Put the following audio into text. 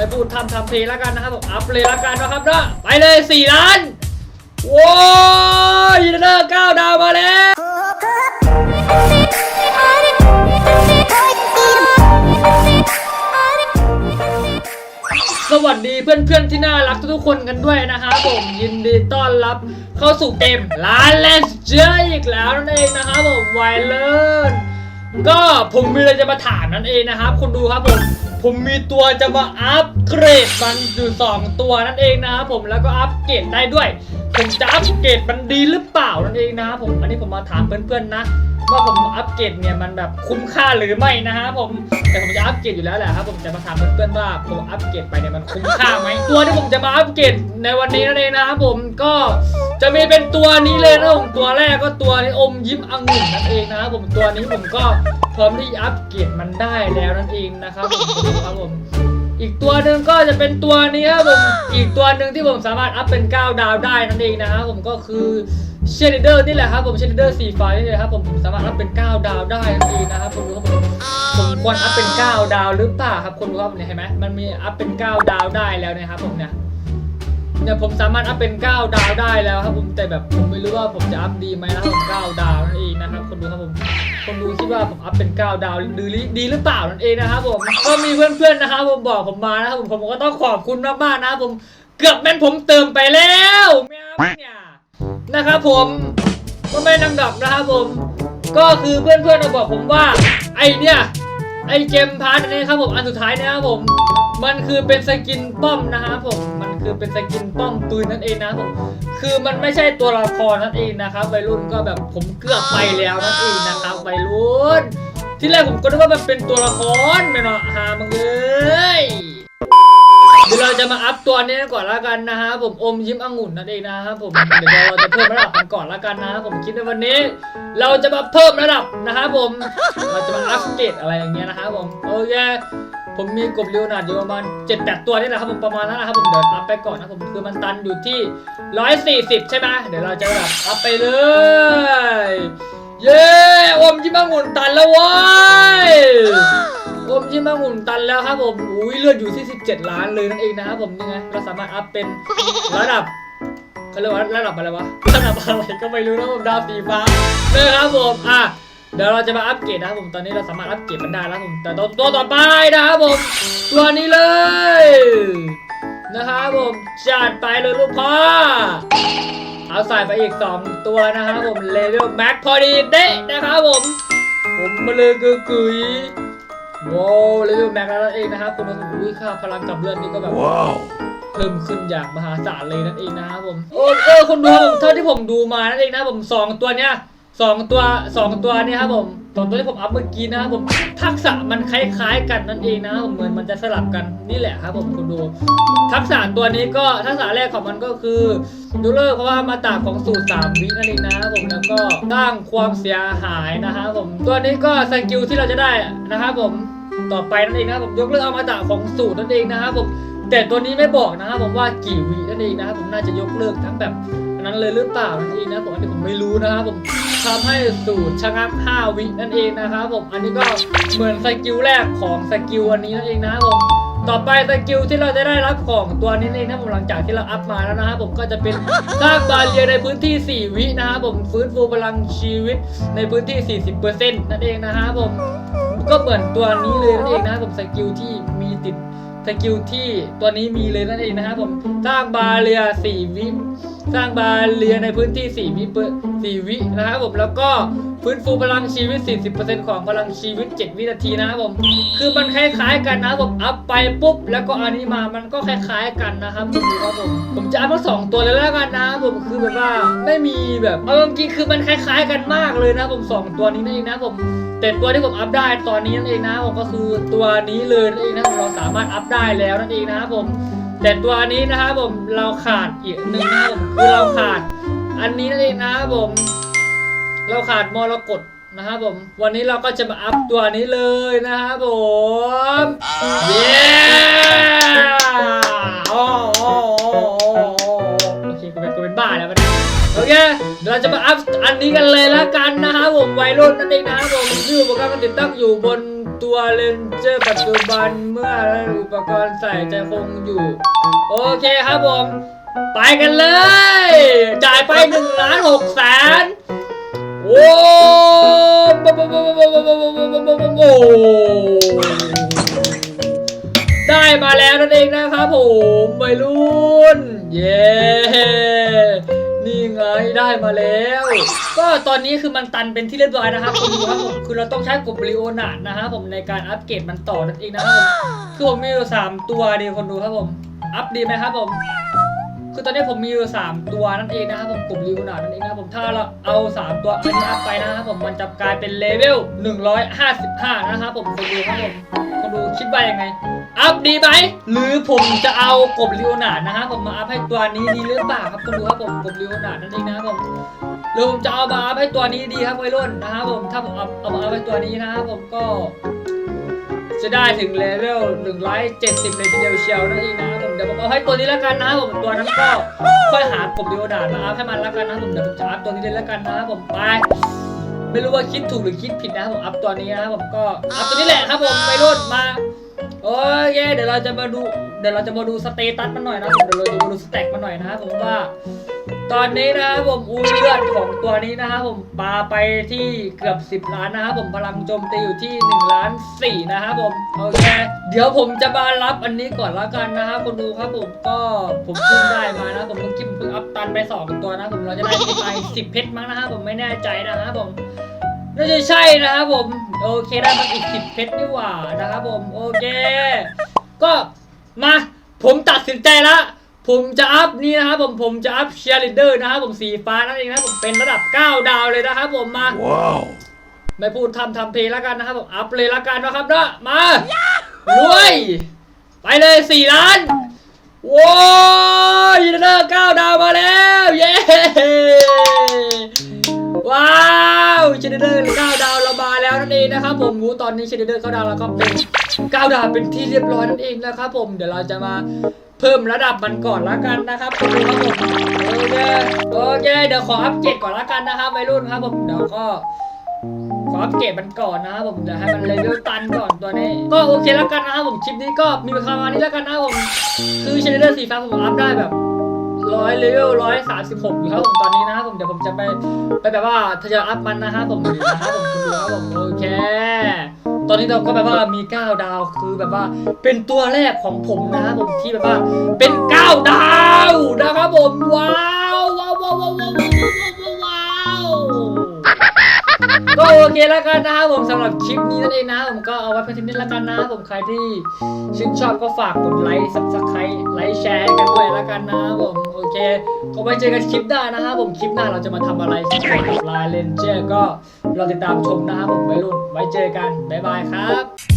ไม่พูดทำทำเพลงแล้วกันนะครับผมอัพเลยแล้วกันนะครับเนาะไปเลยสี่ล้านว้าวยูเนอร์เก้าดาวมาแล้วสวัสดีเพื่อนๆที่น่ารักทุกๆคนกันด้วยนะครับผมยินดีต้อนรับเข้าสู่เกมร้านเลสเจอร์อีกแล้วนั่นเองนะครับผมไวเลน ก็ผมมีอะไรจะมาถามนั่นเองนะครับคุณดูครับผมผมมีตัวจะมาอัปเกรดมันอยู่สองตัวนั่นเองนะครับผมแล้วก็อัปเกรดได้ด้วย ผมจะอัปเกรดมันดีหรือเปล่านั่นเองนะครับผมอันนี้ผมมาถามเพื่อนๆนะว่าผมอัปเกรดเนี่ยมันแบบคุ้มค่าหรือไม่นะฮะผมแต่ผมจะอัปเกรดอยู่แล้วแหละครับผมจะมาถามเพื่อนๆว่าผมอัปเกรดไปเนี่ยมันคุ้มค่าไหมตัวที่ผมจะมาอัปเกรดในวันนี้นั่นเองนะครับผมก็ จะมีเป็นตัวนี้เลยนะผมตัวแรกก็ตัวนี้อมยิ้มองุ่นนั่นเองนะครับผมตัวนี้ผมก็พร้อมที่อัปเกรดมันได้แล้วนั่นเองนะครับผมครับผมอีกตัวหนึ่งก็จะเป็นตัวนี้ครับผมอีกตัวหนึ่งที่ผมสามารถอัพเป็น 9 ดาวได้นั่นเองนะครับผมก็คือเชนเดอร์นี่แหละครับผมเชนเดอร์สีฟ้านี่เลยครับผมผมสามารถอัพเป็น 9 ดาวได้นั่นเองนะครับผมดูครับผมผมควรอัพเป็น 9 ดาวหรือเปล่าครับคนดูครับเนี่ยเห็นไหมมันมีอัพเป็น 9 ดาวได้แล้วนะครับผมเนี่ย เนี่ยผมสามารถอัพเป็น 9 ดาวได้แล้วครับผมแต่แบบผมไม่รู้ว่าผมจะอัพดีไหมนะครับผม9ดาวนั่นเองนะครับคนดูครับผมคนดูคิดว่าผมอัพเป็น 9 ดาวดีดีหรือเปล่านั่นเองนะครับผมก็มีเพื่อนๆนะครับผมบอกผมมานะครับผมผมก็ต้องขอบคุณมากๆนะครับผมเกือบแม่นผมเติมไปแล้วแม่เนี่ยนะครับผมก็ไม่นังดอกนะครับผม ก็คือเพื่อนๆมาบอกผมว่าไอเนี่ยไอเจมพาร์ทนี้ครับผมอันสุดท้ายนะครับผม มันคือเป็นสกินป้อมนะครับผม มันคือเป็นสกินป้อมปืนนั่นเองนะผมคือมันไม่ใช่ตัวละครนั่นเองนะครับวัยรุ่นก็แบบผมเกือบไปแล้วนั่นเองนะครับวัยรุ่น ที่แรกผมก็นึกว่ามันเป็นตัวละครไม่เนาะหามึงเลยเดี๋ยวเราจะมาอัพตัวนี้ก่อนละกันนะฮะผมอมยิ้มองุ่นนั่นเองนะครับผมเดี๋ยวเราจะเพิ่มระดับกันก่อนละกันนะผมคิดในวันนี้ เราจะมาเพิ่มระดับนะครับผม เราจะมาอัพเกรดอะไรอย่างเงี้ยนะครับผมโอเค ผมมีกบเรียวนาดอยู่ประมาณ7 8ตัวนี่แหละครับผมประมาณนั้นนะครับผมเดี๋ยวอัพไปก่อนนะผมคือมันตันอยู่ที่ 140 ใช่ไหมเดี๋ยวเราจะแบบอัพไปเลย เย้อมยิ้มองุ่นตันแล้วเว้ยอมยิ้มองุ่นตันแล้วครับผมอุ้ยเลือดอยู่ที่ 17 ล้านเลยนั่นเองนะครับผมนี่ไงเราสามารถอัพเป็นระดับเขาเรียกว่าระดับอะไรวะระดับอะไรก็ไม่รู้นะผมดาวสีฟ้านะครับผมอะ เดี๋ยวเราจะมาอัปเกรดนะครับผม ตอนนี้เราสามารถอัปเกรดมันได้แล้วผม แต่ตัวตัวต่อไปนะครับผม ตัวนี้เลย นะครับผม จัดไปเลยลูกพ่อ เอาใส่ไปอีก 2 ตัวนะครับผม เลเวลแม็กพอดีเด้นะครับผม ผมมาเลยกุยกุยว้าวเลเวลแม็กแล้วนั่นเองนะครับคุณผู้ชมอุ้ยค่าพลังกับเลือดนี่ก็แบบ Wow. เพิ่มขึ้นอย่างมหาศาลเลยนั่นเองนะครับผม โอ้เออคุณดูครับผมเท่าที่ผมดูมานั่นเองนะครับผมสองตัวเนี้ย สองตัวสองตัวเนี่ยครับผมสองตัวที่ผมอัพเมื่อกี้นะครับผมทักษะมันคล้ายๆ กันนั่นเองนะครับผมเหมือนมันจะสลับกันนี่แหละครับผมคุณดู ทักษะตัวนี้ก็ทักษะแรกของมันก็คือยกเลิกเพราะว่ามาตราของสูตร3วินั่นเองนะครับผมแล้วก็สร้างความเสียหายนะครับผมตัวนี้ก็สกิลที่เราจะได้นะครับผมต่อไปนั่นเองนะครับผมยกเลิกอามาตะของสูตรนั่นเองนะครับผมแต่ตัวนี้ไม่บอกนะครับผมว่ากี่วินั่นเองนะครับผมน่าจะยกเลิกทั้งแบบ นั้นเลยหรือเปล่านั่นเองนะผมอันนี้ผมไม่รู้นะครับผมทำให้สูตรชะงัก5วินั่นเองนะครับผมอันนี้ก็เหมือนสกิลแรกของสกิลอันนี้นั่นเองนะครับผมต่อไปสกิลที่เราจะได้รับของตัวนี้เองนะผมหลังจากที่เราอัพมาแล้วนะครับผมก็จะเป็นสร้างบาเรียในพื้นที่ 4 วินะครับผมฟื้นฟูพลังชีวิตในพื้นที่ 40%นั่นเองนะครับผมก็เหมือนตัวนี้เลยนั่นเองนะครับผมสกิลที่มีติดสกิลที่ตัวนี้มีเลยนั่นเองนะครับผมสร้างบาเรีย4วิ สร้างบาเรียในพื้นที่ 4 วิเปิด4วินะครับผมแล้วก็ฟื้นฟูพลังชีวิต 40%ของพลังชีวิต 7 วินาทีนะครับผมคือมันคล้ายๆกันนะครับผมอัพไปปุ๊บแล้วก็อันนี้มามันก็คล้ายๆกันนะครับผมดูครับผมผมจะอัพทั้งสองตัวเลยแล้วกันนะครับผมคือแบบว่าไม่มีแบบเอาจริงๆคือมันคล้าย ๆ กันมากเลยนะครับผมสองตัวนี้นั่นเองนะครับผมแต่ตัวที่ผมอัพได้ตอนนี้นั่นเองนะครับผมก็คือตัวนี้เลยนั่นเองนะครับเราสามารถอัพได้แล้วนั่นเองนะครับผม แต่ตัวนี้นะครับผมเราขาดอีกหนึ่งนะครับคือเราขาด อันนี้นั่นเองนะครับผม เราขาดมรกตนะครับผม วันนี้เราก็จะมาอัพตัวนี้เลยนะครับผมเย้โอ้โหโอเคกูเป็นกูเป็นบ้าแล้วมันโอเคเดี๋ยวเราจะมาอัพอันนี้กันเลยแล้วกันนะครับผมไวรุ่นนั่นเองนะครับผมชื่อโปรแกรมมันติดตั้งอยู่บน ตัวเลนเจอร์ปัจจุบันเมื่ออุปกรณ์ใส่จะคงอยู่ โอเคครับผม ไปกันเลย จ่ายไปหนึ่งล้านหกแสนโอ้โหได้มาแล้วนั่นเองนะครับผมวัยรุ่น เย้ นี่ไงได้มาแล้ว ก็ตอนนี้คือมันตันเป็นที่เรียบร้อยนะครับคุณดูครับผมคือเราต้องใช้กบริโอนาดนะครับผมในการอัปเกรดมันต่อนั่นเองนะครับผมคือผมมีอยู่สามตัวดีคนดูครับผม อัพดีไหมครับผม คือตอนนี้ผมมีอยู่สามตัวนั่นเองนะครับผมกลุ่มลิวนานั่นเองนะครับผมถ้าเราเอาสามตัวอันนี้อัพไปนะครับผมมันจะกลายเป็นเลเวล155นะครับผมคนดูครับผมคนดูคิดว่ายังไงอัพดีไหมหรือผมจะเอากบลิวนานะครับผมมาอัพให้ตัวนี้ดีหรือเปล่าครับคนดูครับผมกบลิวนานั่นเองนะครับผมหรือผมจะเอามาอัพให้ตัวนี้ดีครับวัยรุ่นนะครับผมถ้าผมเอาเอามาอัพให้ตัวนี้นะครับผมก็ จะได้ถึงเลเวล170 เลยทีเดียวเชียวนั่นเองนะครับผม เอาให้ตัวนี้แล้วกันนะครับผมตัวนั้นก็ค่อยหากบดิโอดาดมาอัพให้มันแล้วกันนะครับผมเดี๋ยวผมจะอัพตัวนี้เลยแล้วกันนะครับผมไปไม่รู้ว่าคิดถูกหรือคิดผิดนะครับผมอัพตัวนี้นะครับผมก็อัพตัวนี้แหละครับผมไปรุ่นมา โอเคเดี๋ยวเราจะมาดูเดี๋ยวเราจะมาดูสเตตัสมันหน่อยนะผมเดี๋ยวเราจะมาดูสแต็กมันหน่อยนะครับผมว่า ตอนนี้นะครับผมอูเลือดของตัวนี้นะครับผมปาไปที่เกือบ 10 ล้านนะครับผมพลังโจมตีอยู่ที่1ล้าน4นะครับผมโอเคเดี๋ยวผมจะมารับอันนี้ก่อนละกันนะครับคนดูครับผมก็ผมเพิ่งได้มานะผมเมื่อกี้มเพิ่งอัพตันไป2ตัวนะผมเราจะได้ไป10เพชรมั้งนะครับผมไม่แน่ใจนะครับผมน่าจะใช่นะครับผม โอเคได้มาอีก10เพชรนี่หว่านะครับผมโอเค ก็มาผมตัดสินใจละผมจะอัพนี่นะครับผมผมจะอัพเชียร์ลีดเดอร์นะครับผมสีฟ้านั่นเองนะครับผมเป็นระดับ 9 ดาวเลยนะครับผมมา Wow. ไม่พูดทำทำเพลงแล้วกันนะครับผมอัพเลยแล้วกันนะครับนะมารวย ไปเลย4ล้านว้าวยูนิเดอร์9ดาวมาแล้ว เย้ว้าวเชนเดอร์9ดาวเรามาแล้ว นั่นะครับผมรู้ตอนนี้เชนเดอร์9ดาวแล้วก็เป็น9ดาวเป็นที่เรียบร้อยนั่นเองนะครับผมเดี๋ยวเราจะมาเพิ่มระดับมันก่อนละกันนะครับคุณครับผมโอเคโอเคเดี๋ยวขออัปเกรดก่อนละกันนะครับวัยรุ่นครับผมเดี๋ยวก็ขออัปเกรดมันก่อนนะครับผมเดี๋ยวให้มันเลเวลตันก่อนตัวนี้ ก็โอเคแล้วกันนะครับผมคลิปนี้ก็มีประมาณนี้แล้วกันนะครับผมคือเชนเดอร์สีฟ้าผมอัพได้แบบ ร้อยเลเวลร้อยสามสิบหกอยู่ครับผมตอนนี้นะครับผมเดี๋ยวผมจะไปไปแบบว่าทยอยอัพมันนะครับผมดูนะครับผมคุณดูครับผมโอเค ตอนนี้เราก็แบบว่ามี9ดาวคือแบบว่า เป็นตัวแรกของผมนะครับผมที่แบบว่า เป็น9ดาวนะครับผมว้าวว้าวว้าวว้าว เคแล้วกันนะครับผมสำหรับคลิปนี้นั่นเองนะผมก็เอาไว้เพียงเท่านี้แล้วกันนะผมใครที่ชื่นชอบก็ฝากกดไลค์ซับสไครต์ไลค์แชร์กันด้วยแล้วกันนะครับผมโอเคก็ไปเจอกันคลิปหน้านะครับผมคลิปหน้าเราจะมาทำอะไรเกี่ยวกับลายเลนเจอร์ก็รอติดตามชมนะครับผมไว้รุ่นไว้เจอกันบ๊ายบายครับ